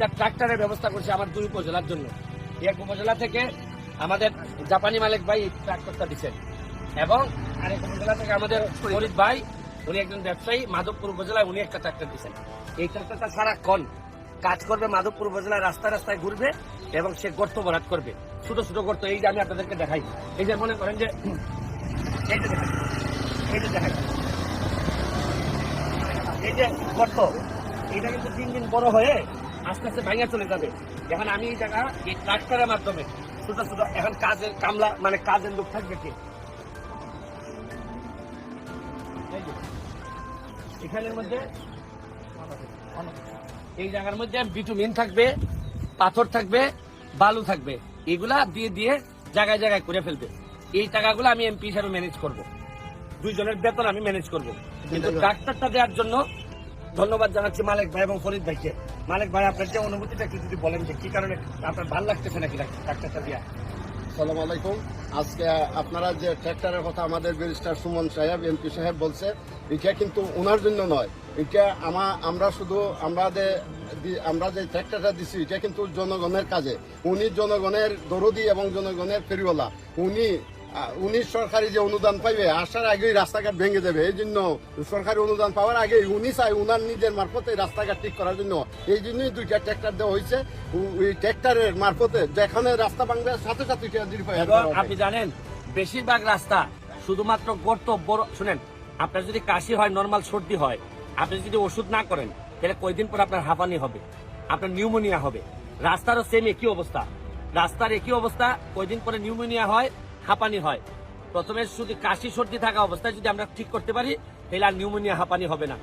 তিনটা ট্রাক্টরের ব্যবস্থা করছি আমার দুই উপজেলার জন্য। এক উপজেলা থেকে আমাদের জাপানি মালিক ভাই ট্রাক্টরটা দিচ্ছেন। এবং আরেক উপজেলা থেকে আমাদের ফরিদ ভাই, উনি একজন ব্যবসায়ী, মাধবপুর উপজেলায় উনি একটা ট্রাক্টর দিচ্ছেন। এই ট্রাক্টরটা সারাক্ষণ কাজ করবে, মাধবপুর উপজেলায় রাস্তায় রাস্তায় ঘুরবে এবং সে গর্ত ভরাট করবে। ছোট ছোট গর্ত, এই যে আমি আপনাদেরকে দেখাই। এই যে মনে করেন যে এই যে যে দেখাই। এই যে গর্ত এটা কিন্তু দিন দিন বড় হয়ে আস্তে আস্তে ভাঙা চলে যাবে। এখন আমি এই জায়গা এই ট্রাক্টরের মাধ্যমে ছোট ছোট এখন কাজের কামলা মানে কাজের লোক থাকবে কি? এখানের মধ্যে এই জায়গার মধ্যে বিটুমিন থাকবে পাথর থাকবে বালু থাকবে। এগুলা দিয়ে দিয়ে জায়গায় জায়গায় করে ফেলবে। এই টাকাগুলো আমি এমপি হিসাবে ম্যানেজ করব। দুইজনের বেতন আমি ম্যানেজ করব। কিন্তু ডাক্তারটা দেওয়ার জন্য ধন্যবাদ জানাচ্ছি মালিক ভাই এবং ফরিদ ভাইকে। মালিক ভাই, আপনার যে অনুভূতিটা কি যদি বলেন যে কি কারণে আপনার ভালো লাগতেছে নাকি ডাক্তারটা দিয়া সালাম আলাইকুম। আজকে আপনারা যে ট্র্যাক্টরের কথা আমাদের ব্যারিস্টার সুমন সাহেব, এমপি সাহেব বলছে, এটা কিন্তু ওনার জন্য নয়। এটা আমা আমরা শুধু আমাদের আমরা যে ট্র্যাক্টরটা দিছি, এটা কিন্তু জনগণের কাজে। উনি জনগণের দরদি এবং জনগণের ফেরিওয়ালা। উনি উনি সরকারি যে অনুদান পাইবে আসার আগেই রাস্তাঘাট ভেঙে যাবে এই জন্য সরকারি অনুদান পাওয়ার আগে উনি চাই উনার নিজের মারফতে রাস্তাঘাট ঠিক করার জন্য। এই জন্যই দুইটা ট্র্যাক্টর দেওয়া হয়েছে। ওই ট্র্যাক্টরের মারফতে যেখানে রাস্তা ভাঙবে সাথে সাথে আপনি জানেন বেশিরভাগ রাস্তা শুধুমাত্র গর্ত বড় শুনেন আপনার যদি কাশি হয় নর্মাল সর্দি হয় আপনি যদি ওষুধ না করেন তাহলে কয়দিন পর আপনার হাঁপানি হবে আপনার নিউমোনিয়া হবে। রাস্তারও সেম একই অবস্থা। রাস্তার একই অবস্থা কয়দিন পরে নিউমোনিয়া হয় হাঁপানি হয়। প্রথমে শুধু কাশি, সর্দি থাকা অবস্থায় যদি আমরা ঠিক করতে পারি, তাহলে আর নিউমোনিয়া হাঁপানি হবে না।